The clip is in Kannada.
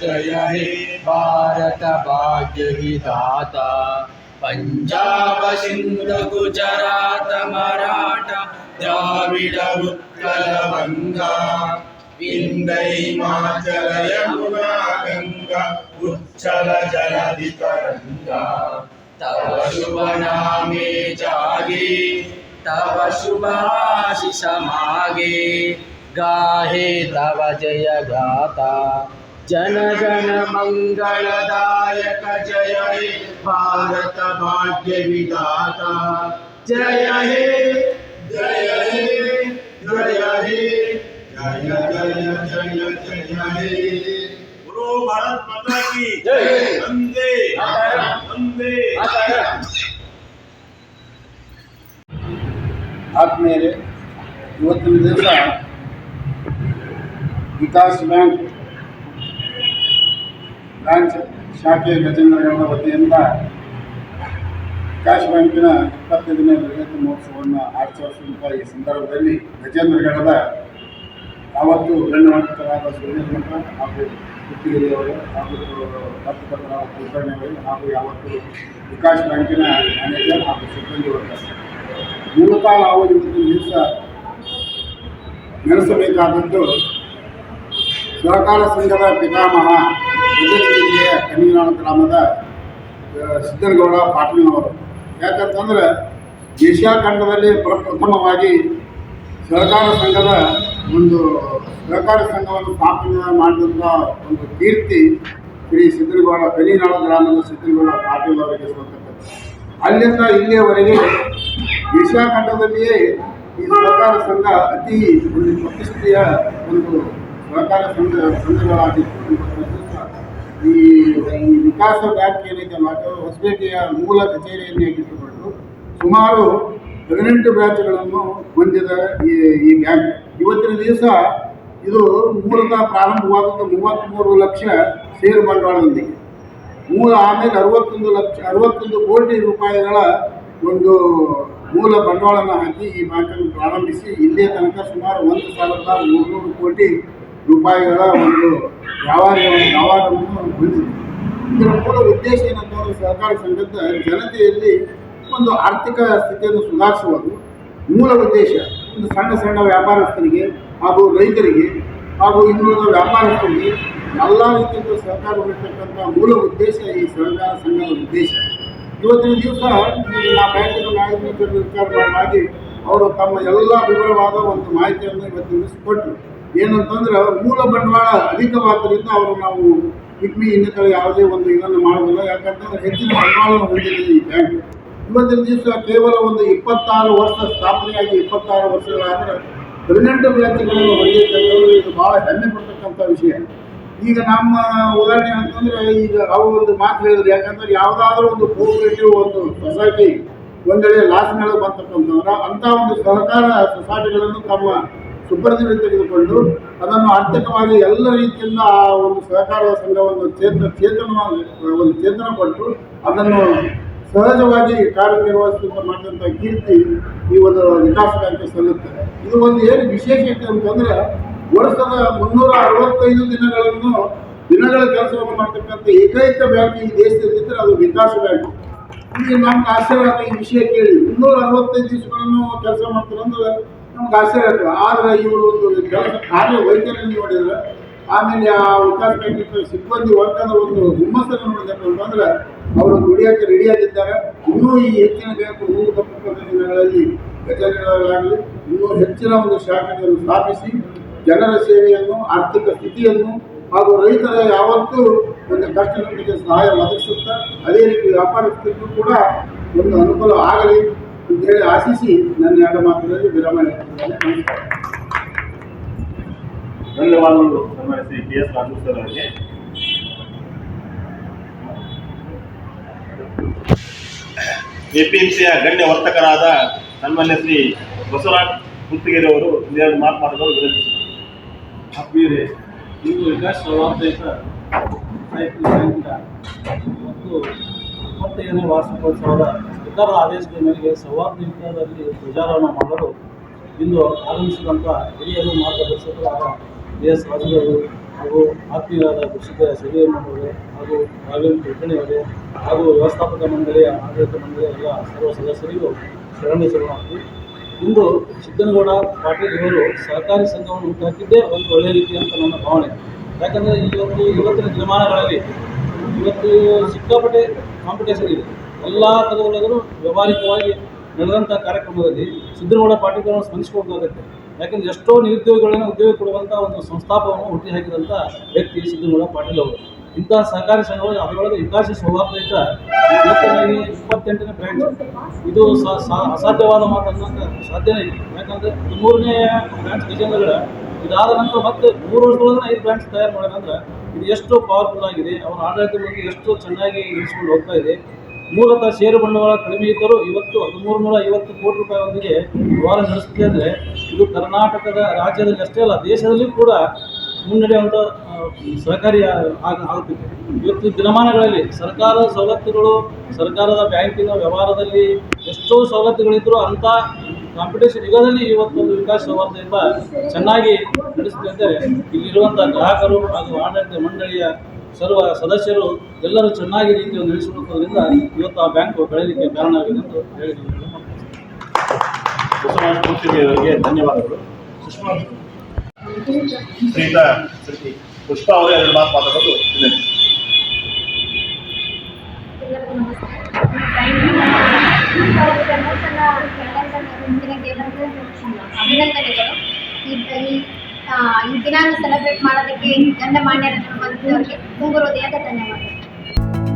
जय हे भारत भाग्य विधाता पंजाब सिंध गुजरात मराठा द्राविड उत्कल विंध्य हिमाचल यमुना गंगा उच्चल जलधि तरंगा तव शुभ नामे जागे, तव शुभ आशीष मागे गाहे तव जय गाता जन गण मंगलदायक जय हे भारत भाग्य विधाता जय हे जय हे जय हे जय जय जय जय हे गुरु भारत माता की जय। वंदे मातरम। वंदे ಆದ್ಮೇಲೆ ಇವತ್ತಿನ ದಿವಸ ವಿಕಾಸ್ ಬ್ಯಾಂಕ್ ಬ್ರಾಂಚ್ ಶಾಖೆ ಗಜೇಂದ್ರಗೌಡ ವತಿಯಿಂದ ವಿಕಾಸ್ ಬ್ಯಾಂಕಿನ ಇಪ್ಪತ್ತೈದನೇ ರಜತ ಮಹೋತ್ಸವವನ್ನು ಆಚರಿಸುವಂಥ ಈ ಸಂದರ್ಭದಲ್ಲಿ ಗಜೇಂದ್ರಗಢದ ಯಾವತ್ತು ಗಣ್ಯಮಾನ್ಯರಾದ ಸುರೇಂದ್ರ ಹಾಗೂ ಗುತ್ತಿಗೆಯವರು ಹಾಗೂ ಪತ್ರಕರ್ತರಾದ ಕುಲಕರ್ಣಿಯವರು ಹಾಗೂ ಯಾವತ್ತು ವಿಕಾಸ್ ಬ್ಯಾಂಕಿನ ಮ್ಯಾನೇಜರ್ ಹಾಗೂ ಸಿಬ್ಬಂದಿ ವರ್ಗ. ಮೂಲತಃ ನಾವು ಇವತ್ತಿನ ದಿವಸ ನಡೆಸಬೇಕಾದದ್ದು ಸಹಕಾರ ಸಂಘದ ಪಿತಾಮಹ ಗದಗ ಜಿಲ್ಲೆಯ ಗ್ರಾಮದ ಸಿದ್ದನಗೌಡ ಪಾಟೀಲ್ನವರು. ಯಾಕಂತಂದ್ರೆ ಏಷ್ಯಾ ಖಂಡದಲ್ಲಿ ಪ್ರಪ್ರಥಮವಾಗಿ ಸಹಕಾರ ಸಂಘದ ಒಂದು, ಸಹಕಾರ ಸಂಘವನ್ನು ಸ್ಥಾಪನೆ ಮಾಡಿದಂಥ ಒಂದು ಕೀರ್ತಿ ಶ್ರೀ ಸಿದ್ದನಗೌಡ ಕನಿನಾಳ ಗ್ರಾಮದ ಸಿದ್ದನಗೌಡ ಪಾಟೀಲ್ ಅವರಿಗೆ ಸಲ್ಲತಕ್ಕದ್ದು ಅಲ್ಲಿಂದ ಇಲ್ಲಿಯವರೆಗೆ ಏಷ್ಯಾ ಖಂಡದಲ್ಲಿಯೇ ಈ ಸಹಕಾರ ಸಂಘ ಅತಿ ಒಂದು ಪ್ರತಿಷ್ಠೆಯ ಒಂದು ಸಹಕಾರ ಸಂಘ ದಿವಸ ಈ ವಿಕಾಸ ಬ್ಯಾಂಕ್ ಏನೈತಲ್ಲ ಮಾತು, ಹೊಸಪೇಟೆಯ ಮೂಲ ಕಚೇರಿಯನ್ನೇ ಇಟ್ಟುಕೊಂಡು ಸುಮಾರು ಹದಿನೆಂಟು ಬ್ರಾಂಚ್ಗಳನ್ನು ಹೊಂದಿದ ಈ ಈ ಬ್ಯಾಂಕ್. ಇವತ್ತಿನ ದಿವಸ ಇದು ಮೂಲತಃ ಪ್ರಾರಂಭವಾದದ್ದು ಮೂವತ್ತ್ಮೂರು ಲಕ್ಷ ಷೇರು ಬಂಡವಾಳದೊಂದಿಗೆ. ಮೂಲ ಆಮೇಲೆ ಅರವತ್ತೊಂದು ಲಕ್ಷ, ಅರವತ್ತೊಂದು ಕೋಟಿ ರೂಪಾಯಿಗಳ ಒಂದು ಮೂಲ ಬಂಡವಾಳನ ಹಾಕಿ ಈ ಬ್ಯಾಂಕನ್ನು ಪ್ರಾರಂಭಿಸಿ, ಇಲ್ಲಿಯ ತನಕ ಸುಮಾರು ಒಂದು ಸಾವಿರದ ಮೂರುನೂರು ಕೋಟಿ ರೂಪಾಯಿಗಳ ಒಂದು ವ್ಯವಹಾರ ವ್ಯವಹಾರವನ್ನು ಹೊಂದಿದೆ. ಇದರ ಮೂಲ ಉದ್ದೇಶ ಏನಂತ ಸಹಕಾರ ಸಂಘದ ಜನತೆಯಲ್ಲಿ ಒಂದು ಆರ್ಥಿಕ ಸ್ಥಿತಿಯನ್ನು ಸುಧಾರಿಸುವುದು ಮೂಲ ಉದ್ದೇಶ. ಒಂದು ಸಣ್ಣ ಸಣ್ಣ ವ್ಯಾಪಾರಸ್ಥರಿಗೆ ಹಾಗೂ ರೈತರಿಗೆ ಹಾಗೂ ಇನ್ನುಳಿದ ವ್ಯಾಪಾರಸ್ಥರಿಗೆ ಎಲ್ಲ ರೀತಿಯಿಂದ ಸಹಕಾರ ಹೊಂದಿರತಕ್ಕಂಥ ಮೂಲ ಉದ್ದೇಶ ಈ ಸಹಕಾರ ಸಂಘದ ಉದ್ದೇಶ. ಇವತ್ತಿನ ದಿವಸ ಆ ಬ್ಯಾಂಕಿನ ನಾಯಕ ವಿಚಾರ ಮಾಡಿ ಅವರು ತಮ್ಮ ಎಲ್ಲ ವಿವರವಾದ ಒಂದು ಮಾಹಿತಿಯನ್ನು ಇವತ್ತು ತಿಳಿಸಿಕೊಟ್ಟರು ಕೊಟ್ಟರು ಏನಂತಂದ್ರೆ ಮೂಲ ಬಂಡವಾಳ ಅಧಿಕವಾದ್ದರಿಂದ ಅವರು ನಾವು ಕಿಡ್ನಿ ಇನ್ನಿತರ ಯಾವುದೇ ಒಂದು ಇದನ್ನು ಮಾಡೋದಿಲ್ಲ. ಯಾಕಂತಂದ್ರೆ ಹೆಚ್ಚಿನ ಬಂಡವಾಳವನ್ನು ಹೊಂದಿದೆ ಈ ಬ್ಯಾಂಕ್. ಇವತ್ತಿನ ದಿವಸ ಕೇವಲ ಒಂದು ಇಪ್ಪತ್ತಾರು ವರ್ಷ ಸ್ಥಾಪನೆಯಾಗಿ ಇಪ್ಪತ್ತಾರು ವರ್ಷಗಳಾದರೆ ಹದಿನೆಂಟು ಬ್ಯಾಂಕ್ಗಳನ್ನು ಹೊಂದಿರ್ತಕ್ಕಂಥದ್ದು ಇದು ಭಾಳ ಹೆಮ್ಮೆ ಪಡ್ತಕ್ಕಂಥ ವಿಷಯ. ಈಗ ನಮ್ಮ ಉದಾಹರಣೆ ಅಂತಂದ್ರೆ ಈಗ ಅವರು ಒಂದು ಮಾತು ಹೇಳಿದ್ರು. ಯಾಕಂದ್ರೆ ಯಾವುದಾದ್ರೂ ಒಂದು ಕೋಪರೇಟಿವ್ ಒಂದು ಸೊಸೈಟಿ ಒಂದೆಡೆ ಲಾಸ್ ಮೇಲೆ ಬಂತಕ್ಕಂಥವ್ರ. ಅಂಥ ಒಂದು ಸಹಕಾರ ಸೊಸೈಟಿಗಳನ್ನು ತಮ್ಮ ಸುಪರ್ದಿಗೆ ತೆಗೆದುಕೊಂಡು ಅದನ್ನು ಆರ್ಥಿಕವಾಗಿ ಎಲ್ಲ ರೀತಿಯಿಂದ ಆ ಒಂದು ಸಹಕಾರ ಸಂಘವನ್ನು ಚೇತನ ಚೇತನ ಒಂದು ಚೇತನ ಕೊಟ್ಟು ಅದನ್ನು ಸಹಜವಾಗಿ ಕಾರ್ಯನಿರ್ವಹಿಸುವಂತ ಮಾಡಿದಂಥ ಕೀರ್ತಿ ಈ ಒಂದು ವಿಕಾಸ ಬ್ಯಾಂಕ್ ಸಲ್ಲುತ್ತೆ. ಇದು ಒಂದು ಏನು ವಿಶೇಷತೆ ಅಂತಂದ್ರೆ ವರ್ಷದ ಮುನ್ನೂರ ಅರವತ್ತೈದು ದಿನಗಳನ್ನು ದಿನಗಳ ಕೆಲಸವನ್ನು ಮಾಡ್ತಕ್ಕಂಥ ಏಕೈಕ ಬ್ಯಾಂಕ್ ಈ ದೇಶದಲ್ಲಿದ್ದರೆ ಅದು ವಿಕಾಸ ಬ್ಯಾಂಕ್. ಈಗ ನಮ್ಗೆ ಆಶ್ಚರ್ಯ ಈ ವಿಷಯ ಕೇಳಿ. ಮುನ್ನೂರ ಅರವತ್ತೈದು ದಿವಸಗಳನ್ನು ಕೆಲಸ ಮಾಡ್ತಾರೆ ಅಂದ್ರೆ ನಮ್ಗೆ ಆಶ್ಚರ್ಯ ಆಗ್ತದೆ ಆದರೆ ಇವರು ಒಂದು ಕೆಲಸ ಕಾರ್ಯ ವೈದ್ಯರನ್ನು ನೋಡಿದ್ರೆ ಆಮೇಲೆ ಆ ಬ್ಯಾಂಕಿನ ಸಿಬ್ಬಂದಿ ವರ್ಗದ ಒಂದು ಹುಮ್ಮಸ್ಸನ್ನು ನೋಡಿದ್ರು ಅಂದ್ರೆ ಅವರು ದುಡಿಯೋಕ್ಕೆ ರೆಡಿಯಾಗಿದ್ದಾರೆ ಇನ್ನೂ ಈ ಹೆಚ್ಚಿನ ಬ್ಯಾಂಕು ಮೂರು ತಪ್ಪದ ದಿನಗಳಲ್ಲಿ ಕಚೇರಿಗಳಾಗಲಿ ಇನ್ನೂ ಹೆಚ್ಚಿನ ಒಂದು ಶಾಖೆಗಳನ್ನು ಸ್ಥಾಪಿಸಿ ಜನರ ಸೇವೆಯನ್ನು, ಆರ್ಥಿಕ ಸ್ಥಿತಿಯನ್ನು ಹಾಗೂ ರೈತರ ಯಾವತ್ತೂ ಒಂದು ಕಷ್ಟಗಳಿಗೆ ಸಹಾಯ ಒದಗಿಸುತ್ತಾ, ಅದೇ ರೀತಿ ವ್ಯಾಪಾರಸ್ಥರಿಗೂ ಕೂಡ ಒಂದು ಅನುಕೂಲ ಆಗಲಿ. ಅಂತೇಳಿ ಆಶಿಸಿ ನನ್ನ ಎರಡು ಮಾತುಗಳಲ್ಲಿ ವಿರಾಮ ನಮಸ್ಕಾರ. ಧನ್ಯವಾದಗಳು. ಸನ್ಮಾನ್ಯ Shri P S Raju sir ಅವರಿಗೆ. ಎಪಿಎಂಸಿಯ ಗಣ್ಯ ವರ್ತಕರಾದ ಸನ್ಮಾನ್ಯ ಶ್ರೀ ಬಸವರಾಜ್ ಗುತ್ತಿಗೆರೆ ಅವರು ಎರಡು ಮಾತು ಮಾತುಗಳು ವಿನಂತಿಸುತ್ತಾರೆ ಆತ್ಮೀಯರೇ ಇಂದು ವಿಕಾಸ ಸಾಹಿತ್ಯ ಮತ್ತು ಇಪ್ಪತ್ತೈದನೇ ವಾರ್ಷಿಕೋತ್ಸವದ ಸರ್ಕಾರದ ಆದೇಶದ ಮೇರೆಗೆ ಸೌಹಾರ್ದಯುತದಲ್ಲಿ ಧ್ವಜಾರೋಹಣ ಮಾಡಲು ಇಂದು ಆಗಮಿಸಿದಂಥ ಹಿರಿಯರು ಮಾರ್ಗದರ್ಶಕರಾದ ಬಿ ಎಸ್ ರಾಜುಗವರು ಹಾಗೂ ಆತ್ಮೀಯರಾದ ಕೃಷಿಕ ಸಿರಿಯಮ್ಮನವರು ಹಾಗೂ ರಾಘವೇಂದ್ರ ಕುಲಕರ್ಣಿಯವರೇ ಹಾಗೂ ವ್ಯವಸ್ಥಾಪಕ ಮಂಡಳಿಯ ಆಡಳಿತ ಮಂಡಳಿಯ ಎಲ್ಲ ಸರ್ವ ಸದಸ್ಯರಿಗೂ ಶರಣ ಶರಣಾರ್ಥಿ. ಇಂದು ಚಿಕ್ಕನಗೌಡ ಪಾಟೀಲ್ ಇವರು ಸಹಕಾರಿ ಸಂಘವನ್ನು ಹುಟ್ಟಾಕಿದ್ದೇ ಒಂದು ಒಳ್ಳೆಯ ರೀತಿ ಅಂತ ನನ್ನ ಭಾವನೆ. ಯಾಕಂದರೆ ಇವತ್ತು ಇವತ್ತಿನ ದಿನಮಾನಗಳಲ್ಲಿ ಇವತ್ತು ಸಿಕ್ಕಾಪಟ್ಟೆ ಕಾಂಪಿಟೇಷನ್ ಇದೆ. ಎಲ್ಲ ಕದಗಳಲ್ಲೂ ವ್ಯವಹಾರಿಕವಾಗಿ ನಡೆದಂಥ ಕಾರ್ಯಕ್ರಮದಲ್ಲಿ ಸಿದ್ದನಗೌಡ ಪಾಟೀಲ್ ಅವರನ್ನು ಸ್ಮರಿಸ್ಕೋಬೇಕಾಗತ್ತೆ ಯಾಕಂದ್ರೆ ಎಷ್ಟೋ ನಿರುದ್ಯೋಗಿಗಳನ್ನು ಉದ್ಯೋಗ ಕೊಡುವಂಥ ಒಂದು ಸಂಸ್ಥಾಪವನ್ನು ಹುಟ್ಟಿ ಹಾಕಿದಂಥ ವ್ಯಕ್ತಿ ಸಿದ್ದನಗೌಡ ಪಾಟೀಲ್ ಅವರು. ಇಂಥ ಸಹಕಾರಿ ಸಂಘಗಳು ಅದರೊಳಗೆ ವಿಕಾಸ ಸೌಹಾರ್ದಯುತ ಇಪ್ಪತ್ತೆಂಟನೇ ಬ್ರ್ಯಾಂಚ್. ಇದು ಅಸಾಧ್ಯವಾದ ಮಾತನ್ನ ಸಾಧ್ಯನೇ ಇಲ್ಲ. ಯಾಕಂದರೆ ಮೂರನೇ ಬ್ರಾಂಚ್ ಗಜೇಂದ್ರಗಡ ಇದಾದ ನಂತರ ಮತ್ತೆ ಮೂರು ವರ್ಷದೊಳಗೆ ಐದು ಬ್ರ್ಯಾಂಚ್ ತಯಾರು ಮಾಡೋದಂದ್ರೆ ಇದು ಎಷ್ಟು ಪವರ್ಫುಲ್ ಆಗಿದೆ. ಅವರ ಆಡಳಿತ ಬಗ್ಗೆ ಎಷ್ಟು ಚೆನ್ನಾಗಿ ಇರಿಸ್ಕೊಂಡು ಹೋಗ್ತಾ ಇದೆ. ಮೂಲತಃ ಷೇರು ಬಂಡವಾಳ ಕಡಿಮೆ ಇದ್ದರೂ ಇವತ್ತು ಹದಿಮೂರು ನೂರ ಐವತ್ತು ಕೋಟಿ ರೂಪಾಯಿಯೊಂದಿಗೆ ವ್ಯವಹಾರ ನಡೆಸುತ್ತೆ ಅಂದರೆ ಇದು ಕರ್ನಾಟಕದ ರಾಜ್ಯದಲ್ಲಿ ಅಷ್ಟೇ ಅಲ್ಲ, ದೇಶದಲ್ಲಿ ಕೂಡ ಮುನ್ನಡೆಯುವಂಥ ಸಹಕಾರಿ ಆಗ, ಆಗುತ್ತಿದೆ. ಇವತ್ತು ದಿನಮಾನಗಳಲ್ಲಿ ಸರ್ಕಾರದ ಸವಲತ್ತುಗಳು, ಸರ್ಕಾರದ ಬ್ಯಾಂಕಿನ ವ್ಯವಹಾರದಲ್ಲಿ ಎಷ್ಟೋ ಸವಲತ್ತುಗಳಿದ್ದರೂ ಅಂಥ ಕಾಂಪಿಟೇಷನ್ ಯುಗದಲ್ಲಿ ಇವತ್ತೊಂದು ವಿಕಾಸ ಸೌಹಾರ್ದಯುತ ಚೆನ್ನಾಗಿ ನಡೆಸುತ್ತಿದ್ದರೆ ಇಲ್ಲಿರುವಂಥ ಗ್ರಾಹಕರು ಹಾಗೂ ಆಡಳಿತ ಮಂಡಳಿಯ ಸರ್ವ ಸದಸ್ಯರು ಎಲ್ಲರೂ ಚೆನ್ನಾಗಿ ರೀತಿಯಲ್ಲಿ ನಡೆಸಿಕೊಳ್ಳುವುದರಿಂದ ಇವತ್ತು ಆ ಬ್ಯಾಂಕು ಬೆಳೆಯಲಿಕ್ಕೆ ಕಾರಣ ಆಗಿದೆ ಎಂದು ಹೇಳಿ ನಾನು ಮಾತನಾಡ್ತೀನಿ. ಬಸವರಾಜ್ ಗುತ್ತಿಗೆರೆ ಅವರಿಗೆ ಧನ್ಯವಾದಗಳು ಸುಷ್ಮಾ ಪುಷ್ಪಾ ಅವರೇ ಎರಡು ಮಾತು ಮಾತಾಡೋದು ಅಭಿನಂದನೆಗಳು. ಈ ಈ ದಿನಾನ ಸೆಲೆಬ್ರೇಟ್ ಮಾಡೋದಕ್ಕೆ ಗಂಡ ಮಾನ್ಯರ ಬಂದಿದ್ದವರಿಗೆ ತುಂಬು ಹೃದಯದ ಧನ್ಯವಾದಗಳು